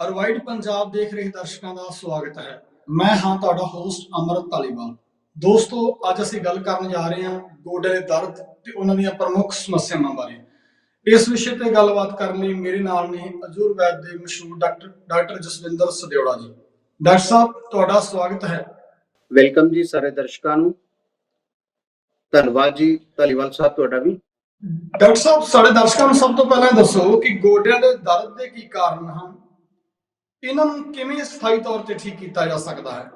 ਅਰਵਾਈਡ ਪੰਜਾਬ ਦੇਖ ਰਹੇ ਦਰਸ਼ਕਾਂ ਦਾ ਸਵਾਗਤ ਹੈ। ਮੈਂ ਹਾਂ ਤੁਹਾਡਾ ਹੋਸਟ ਅਮਰਤ ਤਾਲੀਵਾਲ ਦੋਸਤੋ ਅੱਜ ਅਸੀਂ ਗੱਲ ਕਰਨ ਜਾ ਰਹੇ ਹਾਂ ਗੋਡੇ ਦੇ ਦਰਦ ਤੇ ਉਹਨਾਂ ਦੀਆਂ ਪ੍ਰਮੁੱਖ ਸਮੱਸਿਆਵਾਂ ਬਾਰੇ। ਇਸ ਵਿਸ਼ੇ ਤੇ ਗੱਲਬਾਤ ਕਰਨ ਲਈ ਮੇਰੇ ਨਾਲ ਨੇ ਅਜੂਰਵੈਦ ਦੇ ਮਸ਼ਹੂਰ ਡਾਕਟਰ ਡਾਕਟਰ ਜਸਵਿੰਦਰ ਸਦਿਓੜਾ ਜੀ। ਡਾਕਟਰ ਸਾਹਿਬ ਤੁਹਾਡਾ ਸਵਾਗਤ ਹੈ। ਵੈਲਕਮ ਜੀ ਸਾਰੇ ਦਰਸ਼ਕਾਂ ਨੂੰ। ਧੰਨਵਾਦ ਜੀ ਧਾਲੀਵਾਲ ਸਾਹਿਬ ਤੁਹਾਡਾ ਵੀ। ਡਾਕਟਰ ਸਾਹਿਬ ਸਾਡੇ ਦਰਸ਼ਕਾਂ ਨੂੰ ਸਭ ਤੋਂ ਪਹਿਲਾਂ ਦੱਸੋ ਕਿ ਗੋਡਿਆਂ ਦੇ ਦਰਦ ਦੇ ਕੀ ਕਾਰਨ ਹਨ? ਇਹਨਾਂ ਨੂੰ ਕਿਵੇਂ ਸਥਾਈ ਤੌਰ ਤੇ ਠੀਕ ਕੀਤਾ ਜਾ ਸਕਦਾ ਹੈ?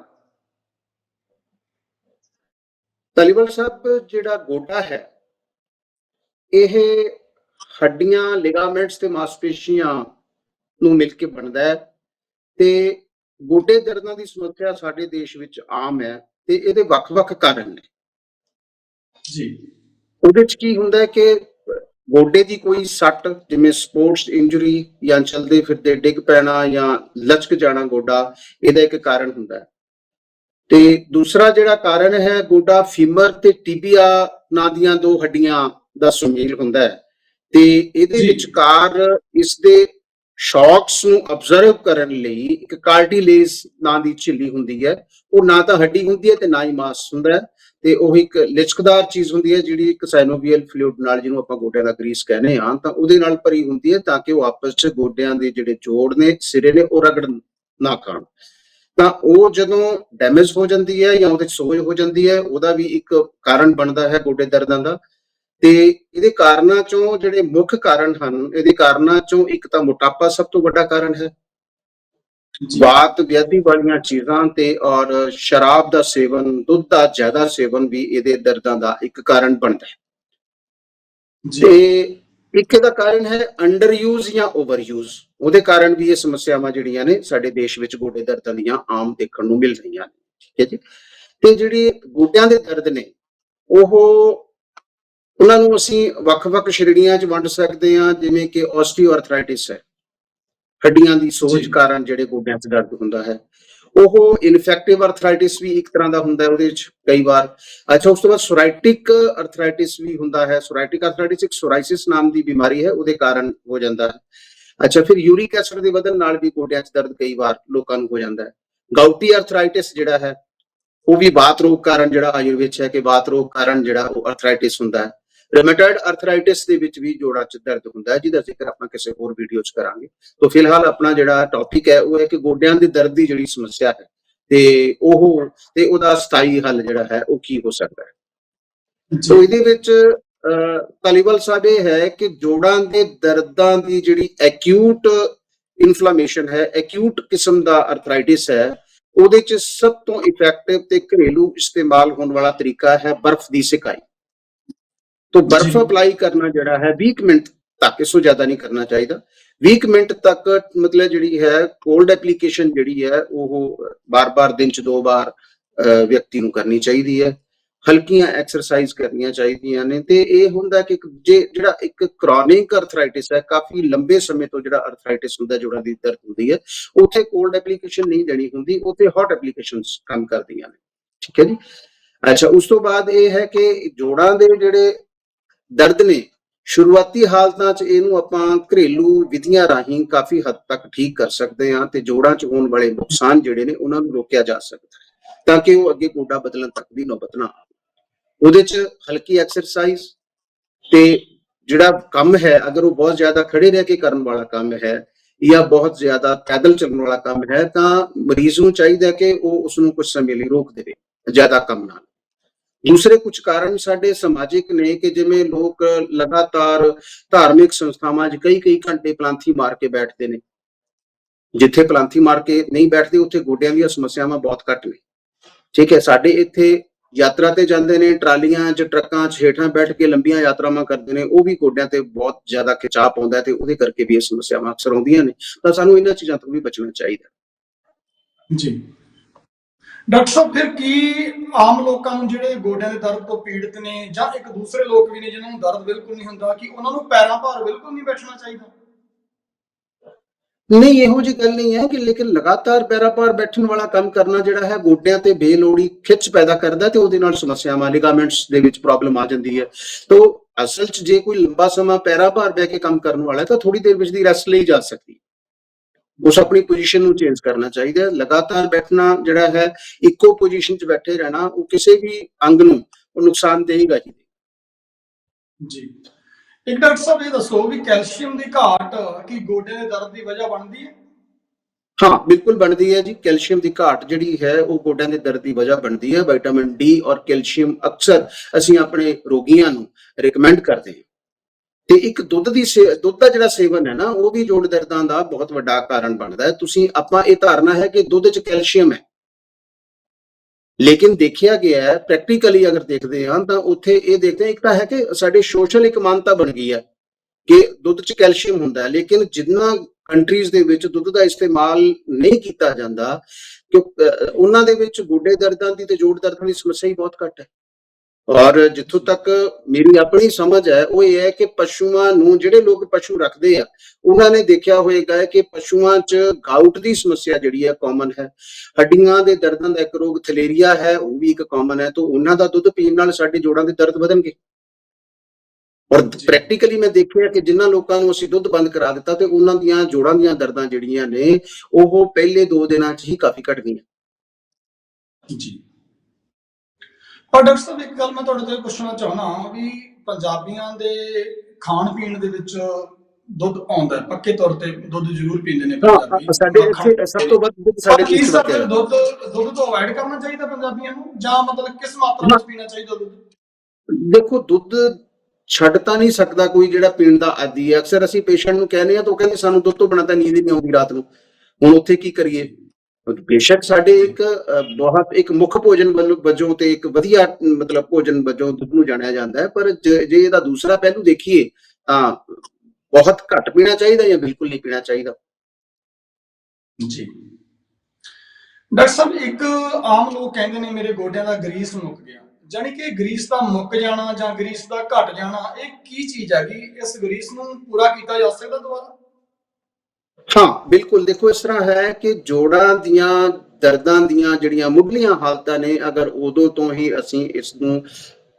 ਧਾਲੀਵਾਲ ਸਾਹਿਬ ਜਿਹੜਾ ਗੋਡਾ ਹੈ ਇਹ ਹੱਡੀਆਂ ਲਿਗਾਮੈਂਟਸ ਤੇ ਮਾਸਪੇਸ਼ੀਆਂ ਨੂੰ ਮਿਲ ਕੇ ਬਣਦਾ ਹੈ ਤੇ ਗੋਡੇ ਦਰਦਾਂ ਦੀ ਸਮੱਸਿਆ ਸਾਡੇ ਦੇਸ਼ ਵਿੱਚ ਆਮ ਹੈ ਤੇ ਇਹਦੇ ਵੱਖ-ਵੱਖ ਕਾਰਨ ਨੇ। ਜੀ। ਉਹਦੇ ਚ ਕੀ ਹੁੰਦਾ ਹੈ ਕਿ ਗੋਡੇ ਦੀ ਕੋਈ ਸੱਟ ਜਿਵੇਂ ਸਪੋਰਟਸ ਇੰਜਰੀ ਜਾਂ ਚਲਦੇ ਫਿਰਦੇ ਡਿੱਗ ਪੈਣਾ ਜਾਂ ਲਚਕ ਜਾਣਾ ਗੋਡਾ ਇਹਦਾ ਇੱਕ ਕਾਰਨ ਹੁੰਦਾ ਹੈ। ਤੇ ਦੂਸਰਾ ਜਿਹੜਾ ਕਾਰਨ ਹੈ ਗੋਡਾ ਫੀਮਰ ਤੇ ਟਿਬੀਆ ਨਾਂ ਦੀਆਂ ਦੋ ਹੱਡੀਆਂ ਦਾ ਸੁਮੇਲ ਹੁੰਦਾ ਹੈ। ਤੇ ਇਹਦੇ। ਵਿਚਕਾਰ ਇਸ ਦੇ ਸ਼ੌਕਸ ਨੂੰ ਅਬਜ਼ਰਵ ਕਰਨ ਲਈ ਇੱਕ ਕਾਰਟਿਲੇਜ ਨਾਂ ਦੀ ਝਿੱਲੀ ਹੁੰਦੀ ਹੈ। ਉਹ ਨਾ ਤਾਂ ਹੱਡੀ ਹੁੰਦੀ ਹੈ ਤੇ ਨਾ ਹੀ ਮਾਸ ਹੁੰਦਾ ਹੈ। ਤੇ ਉਹ ਇੱਕ ਲਿਚਕਦਾਰ ਚੀਜ਼ ਹੁੰਦੀ ਹੈ ਜਿਹੜੀ ਇੱਕ ਸਾਈਨੋਵੀਅਲ ਫਲੂਇਡ ਨਾਲ ਜਿਹਨੂੰ ਆਪਾਂ ਗੋਡਿਆਂ ਦਾ ਗਰੀਸ ਕਹਿੰਦੇ ਹਾਂ, ਤਾਂ ਉਹਦੇ ਨਾਲ ਭਰੀ ਹੁੰਦੀ ਹੈ ਤਾਂ ਕਿ ਉਹ ਆਪਸ 'ਚ ਗੋਡਿਆਂ ਦੇ ਜਿਹੜੇ ਜੋੜ ਨੇ, ਸਿਰੇ ਨੇ, ਉਹ ਰਗੜ ਨਾ ਖਾਣ। ਤਾਂ ਉਹ ਜਦੋਂ ਡੈਮੇਜ ਹੋ ਜਾਂਦੀ ਹੈ ਜਾਂ ਉਹਦੇ 'ਚ ਸੋਜ ਹੋ ਜਾਂਦੀ ਹੈ, ਉਹਦਾ ਵੀ ਇੱਕ ਕਾਰਨ ਬਣਦਾ ਹੈ ਗੋਡੇ ਦਰਦਾਂ ਦਾ। ਤੇ ਇਹਦੇ ਕਾਰਨਾਂ ਚੋਂ ਜਿਹੜੇ ਮੁੱਖ ਕਾਰਨ ਹਨ, ਇਹਦੇ ਕਾਰਨਾਂ ਚੋਂ ਇੱਕ ਤਾਂ ਮੋਟਾਪਾ ਸਭ ਤੋਂ ਵੱਡਾ ਕਾਰਨ ਹੈ। ਵਾਤ ਵਿਆਧੀ ਵਾਲੀਆਂ ਚੀਜ਼ਾਂ ਤੇ ਔਰ ਸ਼ਰਾਬ ਦਾ ਸੇਵਨ ਦੁੱਧ ਦਾ ਜ਼ਿਆਦਾ ਸੇਵਨ ਵੀ ਇਹਦੇ ਦਰਦਾਂ ਦਾ ਇੱਕ ਕਾਰਨ ਬਣਦਾ ਹੈ। ਜੀ। ਤੇ ਇੱਕ ਇਹਦਾ ਕਾਰਨ ਹੈ ਅੰਡਰ ਯੂਜ਼ ਜਾਂ ਓਵਰ ਯੂਜ਼ ਉਹਦੇ ਕਾਰਨ ਵੀ ਇਹ ਸਮੱਸਿਆਵਾਂ ਜਿਹੜੀਆਂ ਨੇ ਸਾਡੇ ਦੇਸ਼ ਵਿੱਚ ਗੋਡੇ ਦਰਦਾਂ ਦੀਆਂ ਆਮ ਦੇਖਣ ਨੂੰ ਮਿਲ ਰਹੀਆਂ ਨੇ ਠੀਕ ਹੈ ਜੀ? ਤੇ ਜਿਹੜੀ ਗੋਡਿਆਂ ਦੇ ਦਰਦ ਨੇ ਉਹ ਉਹਨਾਂ ਨੂੰ ਅਸੀਂ ਵੱਖ-ਵੱਖ ਸ਼੍ਰੇਣੀਆਂ 'ਚ ਵੰਡ ਸਕਦੇ ਹਾਂ ਜਿਵੇਂ ਕਿ ਆਸਟੀਓਆਰਥਰਾਈਟਿਸ ਹੈ। ਹੱਡੀਆਂ ਦੀ ਸੋਜ। ਕਾਰਨ ਜਿਹੜੇ ਗੋਡਿਆਂ 'ਚ ਦਰਦ ਹੁੰਦਾ ਹੈ। ਉਹ ਇਨਫੈਕਟਿਵ ਆਰਥਰਾਈਟਿਸ ਵੀ ਇੱਕ ਤਰ੍ਹਾਂ ਦਾ ਹੁੰਦਾ ਹੈ ਉਹਦੇ 'ਚ ਕਈ ਵਾਰ। ਅੱਛਾ ਉਸ ਤੋਂ ਬਾਅਦ ਸੋਰਾਇਟਿਕ ਆਰਥਰਾਈਟਿਸ ਵੀ ਹੁੰਦਾ ਹੈ। ਸੋਰਾਇਟਿਕ ਆਰਥਰਾਈਟਿਸ ਇੱਕ ਸੋਰਾਇਸਿਸ ਨਾਮ ਦੀ ਬਿਮਾਰੀ ਹੈ ਉਹਦੇ ਕਾਰਨ ਹੋ ਜਾਂਦਾ ਹੈ। ਅੱਛਾ ਫਿਰ ਯੂਰਿਕ ਐਸਿਡ ਦੇ ਵਧਣ ਨਾਲ ਵੀ ਗੋਡਿਆਂ 'ਚ ਦਰਦ ਕਈ ਵਾਰ ਲੋਕਾਂ ਨੂੰ ਹੋ ਜਾਂਦਾ ਹੈ। ਗਾਊਟੀ ਆਰਥਰਾਈਟਿਸ ਜਿਹੜਾ ਹੈ ਉਹ ਵੀ ਬਾਤ ਰੋਗ ਕਾਰਨ ਜਿਹੜਾ ਆਯੁਰਵੇਦ ਹੈ ਕਿ ਬਾਤ ਰੋਗ ਕਾਰਨ ਜਿਹੜਾ ਉਹ ਆਰਥਰਾਈਟਿਸ ਹੁੰਦਾ ਹੈ। ਰੇਮੇਟਾਇਡ ਆਰਥਰਾਈਟਿਸ ਦੇ ਵਿੱਚ ਵੀ ਜੋੜਾਂ 'ਚ ਦਰਦ ਹੁੰਦਾ ਹੈ ਜਿਹਦਾ ਜ਼ਿਕਰ ਆਪਾਂ ਕਿਸੇ ਹੋਰ ਵੀਡੀਓ 'ਚ ਕਰਾਂਗੇ। ਤੋਂ ਫਿਲਹਾਲ ਆਪਣਾ ਜਿਹੜਾ ਟੌਪਿਕ ਹੈ ਉਹ ਹੈ ਕਿ ਗੋਡਿਆਂ ਦੇ ਦਰਦ ਦੀ ਜਿਹੜੀ ਸਮੱਸਿਆ ਹੈ ਤੇ ਉਹ ਤੇ ਉਹਦਾ ਸਥਾਈ ਹੱਲ ਜਿਹੜਾ ਹੈ ਉਹ ਕੀ ਹੋ ਸਕਦਾ ਹੈ? ਸੋ ਇਹਦੇ ਵਿੱਚ ਅਹ, ਤਾਲੀਵਾਲ ਸਾਹਿਬ ਇਹ ਹੈ ਕਿ ਜੋੜਾਂ ਦੇ ਦਰਦਾਂ ਦੀ ਜਿਹੜੀ ਐਕਿਊਟ ਇਨਫਲੇਮੇਸ਼ਨ ਹੈ ਐਕਿਊਟ ਕਿਸਮ ਦਾ ਅਰਥਰਾਈਟਿਸ ਹੈ ਉਹਦੇ ਚ ਸਭ ਤੋਂ ਇਫੈਕਟਿਵ ਤੇ ਘਰੇਲੂ ਇਸਤੇਮਾਲ ਹੋਣ ਵਾਲਾ ਤਰੀਕਾ ਹੈ ਬਰਫ਼ ਦੀ ਸਿਕਾਈ। ਤੋਂ ਬਰਫ਼ ਜੀ। ਅਪਲਾਈ ਕਰਨਾ ਜਿਹੜਾ ਹੈ 20 ਮਿੰਟ ਤੱਕ ਇਸ ਤੋਂ ਜ਼ਿਆਦਾ ਨਹੀਂ ਕਰਨਾ ਚਾਹੀਦਾ। 20 ਮਿੰਟ ਤੱਕ ਮਤਲਬ ਜਿਹੜੀ ਹੈ ਕੋਲਡ ਐਪਲੀਕੇਸ਼ਨ ਜਿਹੜੀ ਹੈ ਉਹ ਬਾਰ-ਬਾਰ ਦਿਨ ਚ ਦੋ ਵਾਰ ਵਿਅਕਤੀ ਨੂੰ ਕਰਨੀ ਚਾਹੀਦੀ ਹੈ। ਹਲਕੀਆਂ ਐਕਸਰਸਾਈਜ਼ ਕਰਨੀਆਂ ਚਾਹੀਦੀਆਂ ਨੇ ਤੇ ਇਹ ਹੁੰਦਾ ਕਿ ਜੇ ਜਿਹੜਾ ਇੱਕ ਕ੍ਰੋਨਿਕ ਅਰਥਰਾਈਟਿਸ ਹੈ ਕਾਫੀ ਲੰਬੇ ਸਮੇਂ ਤੋਂ ਜਿਹੜਾ ਅਰਥਰਾਈਟਿਸ ਹੁੰਦਾ ਜੋੜਾਂ ਦੀ ਦਰਦ ਹੁੰਦੀ ਹੈ ਉੱਥੇ ਕੋਲਡ ਐਪਲੀਕੇਸ਼ਨ ਨਹੀਂ ਦੇਣੀ ਹੁੰਦੀ ਉੱਥੇ ਹੌਟ ਐਪਲੀਕੇਸ਼ਨਸ ਕੰਮ ਕਰਦੀਆਂ ਨੇ। ਠੀਕ ਹੈ ਜੀ? ਅੱਛਾ ਉਸ ਤੋਂ ਬਾਅਦ ਇਹ ਹੈ ਕਿ ਜੋੜਾਂ ਦੇ ਜਿਹੜੇ ਦਰਦ ਨੇ। ਸ਼ੁਰੂਆਤੀ ਹਾਲਤਾਂ 'ਚ ਇਹਨੂੰ ਆਪਾਂ ਘਰੇਲੂ ਵਿਧੀਆਂ ਰਾਹੀਂ ਕਾਫੀ ਹੱਦ ਤੱਕ ਠੀਕ ਕਰ ਸਕਦੇ ਹਾਂ ਤੇ ਜੋੜਾਂ 'ਚ ਹੋਣ ਵਾਲੇ ਨੁਕਸਾਨ ਜਿਹੜੇ ਨੇ ਉਹਨਾਂ ਨੂੰ ਰੋਕਿਆ ਜਾ ਸਕਦਾ ਹੈ ਤਾਂ ਕਿ ਉਹ ਅੱਗੇ ਗੋਡਾ ਬਦਲਣ ਤੱਕ ਦੀ ਨੌਬਤ ਨਾ ਆਵੇ। ਉਹਦੇ 'ਚ ਹਲਕੀ ਐਕਸਰਸਾਈਜ਼ ਤੇ ਜਿਹੜਾ ਕੰਮ ਹੈ, ਅਗਰ ਉਹ ਬਹੁਤ ਜ਼ਿਆਦਾ ਖੜੇ ਰਹਿ ਕੇ ਕਰਨ ਵਾਲਾ ਕੰਮ ਹੈ ਜਾਂ ਬਹੁਤ ਜ਼ਿਆਦਾ ਪੈਦਲ ਚੱਲਣ ਵਾਲਾ ਕੰਮ ਹੈ ਤਾਂ ਮਰੀਜ਼ ਨੂੰ ਚਾਹੀਦਾ ਕਿ ਉਹ ਉਸ ਨੂੰ ਕੁਝ ਸਮੇਂ ਲਈ ਰੋਕ ਦੇਵੇ, ਜ਼ਿਆਦਾ ਕੰਮ ਨਾਲ ਦੂਸਰੇ ਕੁਝ ਕਾਰਨ ਸਾਡੇ ਸਮਾਜਿਕ ਨੇ ਕਿ ਜਿਵੇਂ ਲੋਕ ਲਗਾਤਾਰ ਧਾਰਮਿਕ ਸੰਸਥਾਵਾਂ 'ਚ ਕਈ ਕਈ ਘੰਟੇ ਪਲਾਂਥੀ ਮਾਰ ਕੇ ਬੈਠਦੇ ਨੇ। ਜਿੱਥੇ ਪਲਾਂਥੀ ਮਾਰ ਕੇ ਨਹੀਂ ਬੈਠਦੇ, ਉੱਥੇ ਗੋਡਿਆਂ ਦੀਆਂ ਸਮੱਸਿਆਵਾਂ ਬਹੁਤ ਘੱਟ ਨੇ। ਠੀਕ ਹੈ, ਸਾਡੇ ਇੱਥੇ ਯਾਤਰਾ ਤੇ ਜਾਂਦੇ ਨੇ, ਟਰਾਲੀਆਂ 'ਚ, ਟਰੱਕਾਂ 'ਚ, ਹੇਠਾਂ ਬੈਠ ਕੇ ਲੰਬੀਆਂ ਯਾਤਰਾਵਾਂ ਕਰਦੇ ਨੇ, ਉਹ ਵੀ ਗੋਡਿਆਂ ਤੇ ਬਹੁਤ ਜ਼ਿਆਦਾ ਖਿਚਾਅ ਪਾਉਂਦਾ ਤੇ ਉਹਦੇ ਕਰਕੇ ਵੀ ਇਹ ਸਮੱਸਿਆਵਾਂ ਅਕਸਰ ਆਉਂਦੀਆਂ ਨੇ। ਤਾਂ ਸਾਨੂੰ ਇਹਨਾਂ ਚੀਜ਼ਾਂ ਤੋਂ ਵੀ ਬਚਣਾ ਚਾਹੀਦਾ। ਜੀ। ਡਾਕਟਰ ਸਾਹਿਬ, ਫਿਰ ਕੀ ਆਮ ਲੋਕਾਂ ਨੂੰ ਜਿਹੜੇ ਗੋਡਿਆਂ ਦੇ ਦਰਦ ਤੋਂ ਪੀੜਤ ਨੇ ਜਾਂ ਇੱਕ ਦੂਸਰੇ ਲੋਕ ਵੀ ਨੇ ਜਿਨ੍ਹਾਂ ਨੂੰ ਦਰਦ ਬਿਲਕੁਲ ਨਹੀਂ ਹੁੰਦਾ, ਕਿ ਉਹਨਾਂ ਨੂੰ ਪੈਰਾਂ ਭਾਰ ਬਿਲਕੁਲ ਨਹੀਂ ਬੈਠਣਾ ਚਾਹੀਦਾ? ਨਹੀਂ, ਇਹੋ ਜਿਹੀ ਗੱਲ ਨਹੀਂ ਹੈ ਕਿ ਲੇਕਿਨ ਲਗਾਤਾਰ ਪੈਰਾਪਾਰ ਬੈਠਣ ਵਾਲਾ ਕੰਮ ਕਰਨਾ ਜਿਹੜਾ ਹੈ ਗੋਡਿਆਂ ਤੇ ਬੇਲੋੜੀ ਖਿੱਚ ਪੈਦਾ ਕਰਦਾ ਤੇ ਉਹਦੇ ਨਾਲ ਸਮੱਸਿਆਵਾਂ ਲਿਗਾਮੈਂਟਸ ਦੇ ਵਿੱਚ ਪ੍ਰੋਬਲਮ ਆ ਜਾਂਦੀ ਹੈ। ਤੋਂ ਅਸਲ 'ਚ ਜੇ ਕੋਈ ਲੰਬਾ ਸਮਾਂ ਪੈਰਾਪਾਰ ਬਹਿ ਕੇ ਕੰਮ ਕਰਨ ਵਾਲਾ ਹੈ, ਤਾਂ ਥੋੜੀ ਦੇਰ ਵਿੱਚ ਦੀ ਰੈਸਟ ਲਈ ਜਾ ਸਕਦੀ ਹੈ। ਉਸ ਆਪਣੀ ਪੋਜੀਸ਼ਨ ਨੂੰ ਚੇਂਜ ਕਰਨਾ ਚਾਹੀਦਾ ਹੈ। ਲਗਾਤਾਰ ਬੈਠਣਾ ਜਿਹੜਾ ਹੈ ਇੱਕੋ ਪੋਜੀਸ਼ਨ 'ਚ ਬੈਠੇ ਰਹਿਣਾ ਉਹ ਕਿਸੇ ਵੀ ਅੰਗ ਨੂੰ ਉਹ ਨੁਕਸਾਨ ਦੇਗਾ ਹੀ ਜੀ। ਇੱਕ ਡਾਕਟਰ ਸਾਹਿਬ ਇਹ ਦੱਸੋ ਵੀ ਕੈਲਸ਼ੀਅਮ ਦੀ ਘਾਟ ਕੀ ਗੋਡੇ ਦੇ ਦਰਦ ਦੀ ਵਜ੍ਹਾ ਬਣਦੀ ਹੈ? ਹਾਂ ਬਿਲਕੁਲ ਬਣਦੀ ਹੈ ਜੀ। ਕੈਲਸ਼ੀਅਮ ਦੀ ਘਾਟ ਜਿਹੜੀ ਹੈ ਉਹ ਗੋਡਿਆਂ ਦੇ ਦਰਦ ਦੀ ਵਜ੍ਹਾ ਬਣਦੀ ਹੈ। ਵਿਟਾਮਿਨ ਡੀ ਔਰ ਕੈਲਸ਼ੀਅਮ ਅਕਸਰ ਅਸੀਂ ਆਪਣੇ ਰੋਗੀਆਂ ਨੂੰ ਰეკਮੈਂਡ ਕਰਦੇ ਹਾਂ। ਤੇ ਇੱਕ ਦੁੱਧ ਦੀ ਸੇ- ਦੁੱਧ ਦਾ ਜਿਹੜਾ ਸੇਵਨ ਹੈ ਨਾ, ਉਹ ਵੀ ਜੋੜ ਦਰਦਾਂ ਦਾ ਬਹੁਤ ਵੱਡਾ ਕਾਰਨ ਬਣਦਾ ਹੈ। ਤੁਸੀਂ, ਆਪਾਂ ਇਹ ਧਾਰਨਾ ਹੈ ਕਿ ਦੁੱਧ 'ਚ ਕੈਲਸ਼ੀਅਮ ਹੈ। ਲੇਕਿਨ ਦੇਖਿਆ ਗਿਆ ਹੈ ਪ੍ਰੈਕਟੀਕਲੀ ਅਗਰ ਦੇਖਦੇ ਹਾਂ, ਤਾਂ ਉੱਥੇ ਇਹ ਦੇਖਦੇ ਹਾਂ, ਇੱਕ ਤਾਂ ਹੈ ਕਿ ਸਾਡੇ ਸੋਸ਼ਲ ਇੱਕ ਮਾਨਤਾ ਬਣ ਗਈ ਹੈ ਕਿ ਦੁੱਧ 'ਚ ਕੈਲਸ਼ੀਅਮ ਹੁੰਦਾ ਹੈ। ਲੇਕਿਨ ਜਿੰਨਾ ਕੰਟਰੀਜ਼ ਦੇ ਵਿੱਚ ਦੁੱਧ ਦਾ ਇਸਤੇਮਾਲ ਨਹੀਂ ਕੀਤਾ ਜਾਂਦਾ ਕਿ ਉਹਨਾਂ ਦੇ ਵਿੱਚ ਗੋਡੇ ਦਰਦਾਂ ਦੀ ਤੇ ਜੋੜ ਦਰਦਾਂ ਦੀ ਸਮੱਸਿਆ ਹੀ ਬਹੁਤ ਘੱਟ ਹੈ। ਔਰ ਜਿੱਥੋਂ ਤੱਕ ਮੇਰੀ ਆਪਣੀ ਸਮਝ ਹੈ, ਉਹ ਇਹ ਹੈ ਕਿ ਪਸ਼ੂਆਂ ਨੂੰ ਜਿਹੜੇ ਲੋਕ ਪਸ਼ੂ ਰੱਖਦੇ ਆ, ਉਹਨਾਂ ਨੇ ਦੇਖਿਆ ਹੋਏਗਾ ਕਿ ਪਸ਼ੂਆਂ 'ਚ ਗਾਊਟ ਦੀ ਸਮੱਸਿਆ ਜਿਹੜੀ ਹੈ ਕਾਮਨ ਹੈ। ਹੱਡੀਆਂ ਦੇ ਦਰਦਾਂ ਦਾ ਇੱਕ ਰੋਗ ਥਲੇਰੀਆ ਹੈ, ਉਹ ਵੀ ਇੱਕ ਕਾਮਨ ਹੈ, ਤਾਂ ਉਹਨਾਂ ਦਾ ਦੁੱਧ ਪੀਣ ਨਾਲ ਸਾਡੇ ਜੋੜਾਂ ਦੇ ਦਰਦ ਵਧਣਗੇ। ਔਰ ਪ੍ਰੈਕਟੀਕਲੀ ਮੈਂ ਦੇਖਿਆ ਕਿ ਜਿਨ੍ਹਾਂ ਲੋਕਾਂ ਨੂੰ ਅਸੀਂ ਦੁੱਧ ਬੰਦ ਕਰਾ ਦਿੱਤਾ ਤੇ ਉਹਨਾਂ ਦੀਆਂ ਜੋੜਾਂ ਦੀਆਂ ਦਰਦਾਂ ਜਿਹੜੀਆਂ ਨੇ, ਉਹ ਪਹਿਲੇ 2 ਦਿਨਾਂ 'ਚ ਹੀ ਕਾਫੀ ਘਟ ਗਈਆਂ। ਜੀ। ਪਰ ਡਾਕਟਰ ਸਾਹਿਬ ਇੱਕ ਗੱਲ ਮੈਂ ਤੁਹਾਡੇ ਤੋਂ ਪੁੱਛਣਾ ਚਾਹੁੰਦਾ ਵੀ ਪੰਜਾਬੀਆਂ ਦੇ ਖਾਣ ਪੀਣ ਦੇ ਵਿੱਚ ਦੁੱਧ ਆਉਂਦਾ ਹੈ ਪੱਕੇ ਤੌਰ ਤੇ ਦੁੱਧ ਜ਼ਰੂਰ ਪੀਂਦੇ ਨੇ ਪੰਜਾਬੀ। ਸਾਡੇ ਇੱਥੇ ਸਭ ਤੋਂ ਵੱਧ ਦੁੱਧ ਸਾਡੇ ਦੇਸ਼ ਵਿੱਚ ਹੈ ਦੁੱਧ ਦੁੱਧ ਤੋਂ ਅਵਾਇਡ ਕਰਨਾ ਚਾਹੀਦਾ ਪੰਜਾਬੀਆਂ ਨੂੰ ਜਾਂ ਮਤਲਬ ਕਿਸ ਮਾਤਰਾ ਵਿੱਚ ਪੀਣਾ ਚਾਹੀਦਾ ਦੁੱਧ? ਦੇਖੋ ਦੁੱਧ ਛੱਡ ਤਾਂ ਨਹੀਂ ਸਕਦਾ ਕੋਈ ਜਿਹੜਾ ਪੀਣ ਦਾ ਆਦੀ ਹੈ। ਅਕਸਰ ਅਸੀਂ ਪੇਸ਼ੈਂਟ ਨੂੰ ਕਹਿੰਦੇ ਆ ਤਾਂ ਉਹ ਕਹਿੰਦੇ ਸਾਨੂੰ ਦੁੱਧ ਤੋਂ ਬਿਨਾਂ ਤਾਂ ਨੀਂਦ ਹੀ ਨਹੀਂ ਆਉਂਦੀ ਰਾਤ ਨੂੰ। ਹੁਣ ਉੱਥੇ ਕੀ ਕਰੀਏ? ਬੇਸ਼ੱਕ ਸਾਡੇ ਇੱਕ ਬਹੁਤ ਇੱਕ ਮੁੱਖ ਭੋਜਨ ਵਜੋਂ ਤੇ ਇੱਕ ਵਧੀਆ, ਮਤਲਬ ਭੋਜਨ ਵਜੋਂ ਦੁੱਧ ਨੂੰ ਜਾਣਿਆ ਜਾਂਦਾ ਹੈ, ਪਰ ਜੇ ਇਹਦਾ ਦੂਸਰਾ ਪਹਿਲੂ ਦੇਖੀਏ, ਤਾਂ ਬਹੁਤ ਘੱਟ ਪੀਣਾ ਚਾਹੀਦਾ ਜਾਂ ਬਿਲਕੁਲ ਨਹੀਂ ਪੀਣਾ ਚਾਹੀਦਾ? ਜੀ। ਡਾਕਟਰ ਸਾਹਿਬ, ਇੱਕ ਆਮ ਲੋਕ ਕਹਿੰਦੇ ਨੇ ਮੇਰੇ ਗੋਡਿਆਂ ਦਾ ਗਰੀਸ ਮੁੱਕ ਗਿਆ। ਜਾਨੀ ਕਿ ਗਰੀਸ ਦਾ ਮੁੱਕ ਜਾਣਾ ਜਾਂ ਗਰੀਸ ਦਾ ਘਟ ਜਾਣਾ, ਇਹ ਕੀ ਚੀਜ਼ ਹੈਗੀ? ਇਸ ਗਰੀਸ ਨੂੰ ਪੂਰਾ ਕੀਤਾ ਜਾ ਸਕਦਾ ਦੁਬਾਰਾ? ਹਾਂ ਬਿਲਕੁਲ। ਦੇਖੋ ਇਸ ਤਰ੍ਹਾਂ ਹੈ ਕਿ ਜੋੜਾਂ ਦੀਆਂ ਦਰਦਾਂ ਦੀਆਂ ਜਿਹੜੀਆਂ ਮੁੱਢਲੀਆਂ ਹਾਲਤਾਂ ਨੇ ਅਗਰ ਉਦੋਂ ਤੋਂ ਹੀ ਅਸੀਂ ਇਸ ਨੂੰ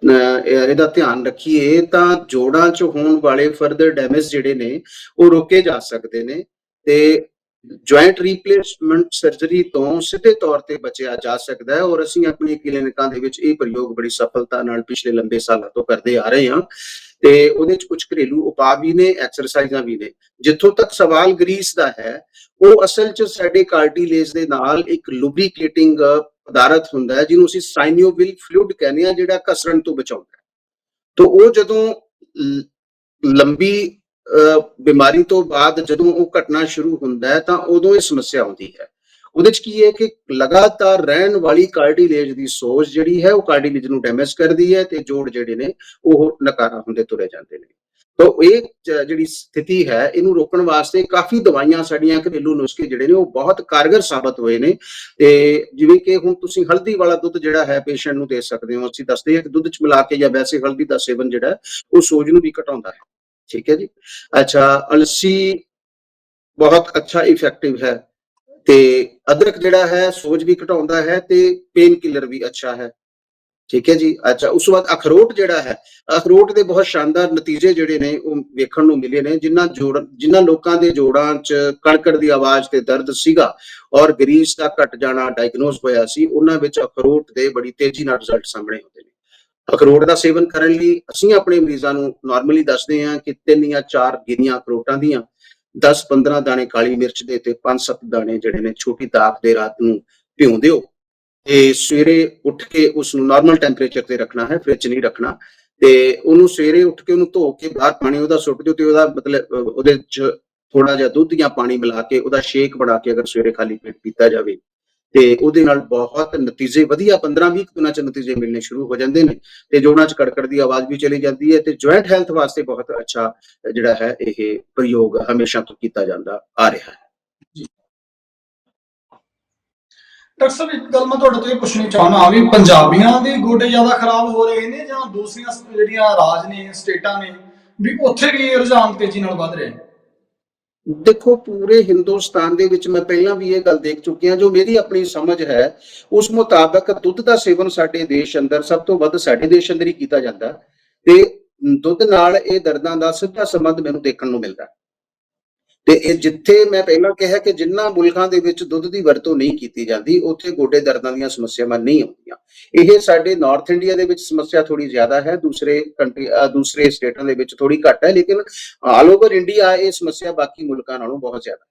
ਅਹ, ਇਹਦਾ ਧਿਆਨ ਰੱਖੀਏ ਤਾਂ ਜੋੜਾਂ 'ਚ ਹੋਣ ਵਾਲੇ ਫਰਦਰ ਡੈਮੇਜ ਜਿਹੜੇ ਨੇ ਉਹ ਰੋਕੇ ਜਾ ਸਕਦੇ ਨੇ। ਤੇ ਜੁਆਇੰਟ ਰੀਪਲੇਸਮੈਂਟ ਸਰਜਰੀ ਤੋਂ ਸਿੱਧੇ ਤੌਰ ਤੇ ਬਚਿਆ ਜਾ ਸਕਦਾ ਹੈ ਔਰ ਅਸੀਂ ਆਪਣੀ ਕਲੀਨਿਕਾਂ ਦੇ ਵਿੱਚ ਇਹ ਪ੍ਰਯੋਗ ਬੜੀ ਸਫਲਤਾ ਨਾਲ ਪਿਛਲੇ ਲੰਬੇ ਸਾਲਾਂ ਤੋਂ ਕਰਦੇ ਆ ਰਹੇ ਹਾਂ ਤੇ ਉਹਦੇ 'ਚ ਕੁਝ ਘਰੇਲੂ ਉਪਾਅ ਵੀ ਨੇ ਐਕਸਰਸਾਈਜ਼ਾਂ ਵੀ ਨੇ। ਜਿੱਥੋਂ ਤੱਕ ਸਵਾਲ ਗਰੀਸ ਦਾ ਹੈ, ਉਹ ਅਸਲ 'ਚ ਸਾਡੇ ਕਾਰਟਿਲੇਜ ਦੇ ਨਾਲ ਇੱਕ ਲੁਬਰੀਕੇਟਿੰਗ ਪਦਾਰਥ ਹੁੰਦਾ ਹੈ, ਜਿਹਨੂੰ ਅਸੀਂ ਸਾਈਨਿਓਵਿਲ ਫਲੂਇਡ ਕਹਿੰਦੇ ਆ ਜਿਹੜਾ ਘਸਰਨ ਤੋਂ ਬਚਾਉਂਦਾ ਹੈ। ਤੋਂ ਉਹ ਜਦੋਂ ਲੰਬੀ ਬਿਮਾਰੀ ਤੋਂ ਬਾਅਦ ਜਦੋਂ ਉਹ ਘਟਨਾ ਸ਼ੁਰੂ ਹੁੰਦਾ ਹੈ ਤਾਂ ਉਦੋਂ ਇਹ ਸਮੱਸਿਆ ਆਉਂਦੀ ਹੈ। ਉਹਦੇ 'ਚ ਕੀ ਹੈ ਕਿ ਲਗਾਤਾਰ ਰਹਿਣ ਵਾਲੀ ਕਾਰਡੀਲੇਜ ਦੀ ਸੋਜ ਜਿਹੜੀ ਹੈ, ਉਹ ਕਾਰਟਿਲੇਜ ਨੂੰ ਡੈਮੇਜ ਕਰਦੀ ਹੈ ਤੇ ਜੋੜ ਜਿਹੜੇ ਨੇ, ਉਹ ਨਕਾਰਾ ਹੁੰਦੇ ਤੁਰੇ ਜਾਂਦੇ ਨੇ। ਤਾਂ ਇਹ ਜਿਹੜੀ ਸਥਿਤੀ ਹੈ, ਇਹਨੂੰ ਰੋਕਣ ਵਾਸਤੇ ਕਾਫੀ ਦਵਾਈਆਂ ਸਾਡੀਆਂ ਘਰੇਲੂ ਨੁਸਖੇ ਜਿਹੜੇ ਨੇ, ਉਹ ਬਹੁਤ ਕਾਰਗਰ ਸਾਬਤ ਹੋਏ ਨੇ। ਤੇ ਜਿਵੇਂ ਕਿ ਹੁਣ ਤੁਸੀਂ ਹਲਦੀ ਵਾਲਾ ਦੁੱਧ ਜਿਹੜਾ ਹੈ ਪੇਸ਼ੈਂਟ ਨੂੰ ਦੇ ਸਕਦੇ ਹੋ। ਅਸੀਂ ਦੱਸਦੇ ਹਾਂ ਕਿ ਦੁੱਧ ਚ ਮਿਲਾ ਕੇ ਜਾਂ ਵੈਸੇ ਹਲਦੀ ਦਾ ਸੇਵਨ ਜਿਹੜਾ ਉਹ ਸੋਜ ਨੂੰ ਵੀ ਘਟਾਉਂਦਾ ਹੈ। ਠੀਕ ਹੈ ਜੀ। ਅੱਛਾ, ਅਲਸੀ ਬਹੁਤ ਅੱਛਾ ਇਫੈਕਟਿਵ ਹੈ ਤੇ ਅਦਰਕ ਜਿਹੜਾ ਹੈ, ਸੋਜ ਵੀ ਘਟਾਉਂਦਾ ਹੈ ਤੇ ਪੇਨ ਕਿਲਰ ਵੀ ਅੱਛਾ ਹੈ। ਠੀਕ ਹੈ ਜੀ। ਅੱਛਾ, ਉਸ ਤੋਂ ਬਾਅਦ ਅਖਰੋਟ ਜਿਹੜਾ ਹੈ, ਅਖਰੋਟ ਦੇ ਬਹੁਤ ਸ਼ਾਨਦਾਰ ਨਤੀਜੇ ਜਿਹੜੇ ਨੇ, ਉਹ ਵੇਖਣ ਨੂੰ ਮਿਲੇ ਨੇ ਜਿਨ੍ਹਾਂ ਜੋੜ ਜਿਨ੍ਹਾਂ ਲੋਕਾਂ ਦੇ ਜੋੜਾਂ 'ਚ ਕੜਕੜ ਦੀ ਆਵਾਜ਼ ਤੇ ਦਰਦ ਸੀਗਾ ਔਰ ਗਰੀਸ ਦਾ ਘਟ ਜਾਣਾ ਡਾਇਗਨੋਸ ਹੋਇਆ ਸੀ, ਉਹਨਾਂ ਵਿੱਚ ਅਖਰੋਟ ਦੇ ਬੜੀ ਤੇਜ਼ੀ ਨਾਲ ਰਿਜ਼ਲਟ ਸਾਹਮਣੇ ਆਉਂਦੇ ਨੇ। ਅਖਰੋਟ ਦਾ ਸੇਵਨ ਕਰਨ ਲਈ ਅਸੀਂ ਆਪਣੇ ਮਰੀਜ਼ਾਂ ਨੂੰ ਨਾਰਮਲੀ ਦੱਸਦੇ ਹਾਂ ਕਿ ਤਿੰਨ ਜਾਂ ਚਾਰ ਗਿਰੀਆਂ ਅਖਰੋਟਾਂ ਦੀਆਂ 10-15 ਦਾਣੇ ਕਾਲੀ ਮਿਰਚ ਦੇ ਤੇ 5-7 ਦਾਣੇ ਜਿਹੜੇ ਨੇ ਛੋਟੀ ਦਾਖ ਦੇ ਰਾਤ ਨੂੰ ਭਿਉਂ ਦਿਓ ਤੇ ਸਵੇਰੇ ਉੱਠ ਕੇ ਉਸ ਨੂੰ ਨਾਰਮਲ ਟੈਂਪਰੇਚਰ ਤੇ ਰੱਖਣਾ ਹੈ ਫ੍ਰਿਜ ਨਹੀਂ ਰੱਖਣਾ। ਤੇ ਉਹਨੂੰ ਸਵੇਰੇ ਉੱਠ ਕੇ ਉਹਨੂੰ ਧੋ ਕੇ ਬਾਹਰ ਪਾਣੀ ਉਹਦਾ ਸੁੱਟ ਦਿਓ ਤੇ ਉਹਦਾ ਮਤਲਬ ਉਹਦੇ ਚ ਥੋੜਾ ਜਿਹਾ ਦੁੱਧ ਜਾਂ ਪਾਣੀ ਮਿਲਾ ਕੇ ਉਹਦਾ ਸ਼ੇਕ ਬਣਾ ਕੇ ਅਗਰ ਸਵੇਰੇ ਖਾਲੀ ਪੇਟ ਪੀਤਾ ਜਾਵੇ ਤੇ ਉਹਦੇ ਨਾਲ ਬਹੁਤ ਨਤੀਜੇ, ਵਧੀਆ 15-20 ਦਿਨਾਂ ਚ ਨਤੀਜੇ ਮਿਲਣੇ ਸ਼ੁਰੂ ਹੋ ਜਾਂਦੇ ਨੇ ਤੇ ਜੋੜਾਂ ਚ ਕੜਕੜ ਦੀ ਆਵਾਜ਼ ਵੀ ਚਲੀ ਜਾਂਦੀ ਹੈ ਤੇ ਜੁਆਇੰਟ ਹੈਲਥ ਵਾਸਤੇ ਬਹੁਤ ਅੱਛਾ ਜਿਹੜਾ ਹੈ ਇਹ ਪ੍ਰਯੋਗ ਹਮੇਸ਼ਾ ਤੋਂ ਕੀਤਾ ਜਾਂਦਾ ਆ ਰਿਹਾ ਹੈ। ਡਾਕਟਰ ਸਾਹਿਬ, ਇੱਕ ਗੱਲ ਮੈਂ ਤੁਹਾਡੇ ਤੋਂ ਇਹ ਪੁੱਛਣੀ ਚਾਹੁੰਦਾ ਵੀ ਪੰਜਾਬੀਆਂ ਦੇ ਗੋਡੇ ਜ਼ਿਆਦਾ ਖਰਾਬ ਹੋ ਰਹੇ ਨੇ ਜਾਂ ਦੂਸਰੀਆਂ ਜਿਹੜੀਆਂ ਰਾਜ ਨੇ, ਸਟੇਟਾਂ ਨੇ, ਵੀ ਉੱਥੇ ਵੀ ਰੁਝਾਨ ਤੇਜ਼ੀ ਨਾਲ ਵੱਧ ਰਿਹਾ ਹੈ ਦੇਖੋ, ਪੂਰੇ ਹਿੰਦੁਸਤਾਨ ਦੇ ਵਿੱਚ ਮੈਂ ਪਹਿਲਾਂ ਵੀ ਇਹ ਗੱਲ ਦੇਖ ਚੁੱਕਿਆ, ਜੋ ਮੇਰੀ ਆਪਣੀ ਸਮਝ ਹੈ, ਉਸ ਮੁਤਾਬਕ ਦੁੱਧ ਦਾ ਸੇਵਨ ਸਾਡੇ ਦੇਸ਼ ਅੰਦਰ ਸਭ ਤੋਂ ਵੱਧ ਸਾਡੇ ਦੇਸ਼ ਅੰਦਰ ਹੀ ਕੀਤਾ ਜਾਂਦਾ ਤੇ ਦੁੱਧ ਨਾਲ ਇਹ ਦਰਦਾਂ ਦਾ ਸਿੱਧਾ ਸੰਬੰਧ ਮੈਨੂੰ ਦੇਖਣ ਨੂੰ ਮਿਲਦਾ ਤੇ ਇਹ ਜਿੱਥੇ ਮੈਂ ਪਹਿਲਾਂ ਕਿਹਾ ਕਿ ਜਿੰਨਾ ਮੁਲਕਾਂ ਦੇ ਵਿੱਚ ਦੁੱਧ ਦੀ ਵਰਤੋਂ ਨਹੀਂ ਕੀਤੀ ਜਾਂਦੀ, ਉੱਥੇ ਗੋਡੇ ਦਰਦਾਂ ਦੀਆਂ ਸਮੱਸਿਆਵਾਂ ਨਹੀਂ ਆਉਂਦੀਆਂ। ਇਹ ਸਾਡੇ ਨਾਰਥ ਇੰਡੀਆ ਦੇ ਵਿੱਚ ਸਮੱਸਿਆ ਥੋੜੀ ਜ਼ਿਆਦਾ ਹੈ, ਦੂਸਰੇ ਕੰਟਰੀ ਦੂਸਰੇ ਸਟੇਟਾਂ ਦੇ ਵਿੱਚ ਥੋੜੀ ਘੱਟ ਹੈ, ਲੇਕਿਨ ਆਲ ਓਵਰ ਇੰਡੀਆ ਇਹ ਸਮੱਸਿਆ ਬਾਕੀ ਮੁਲਕਾਂ ਨਾਲੋਂ ਬਹੁਤ ਜ਼ਿਆਦਾ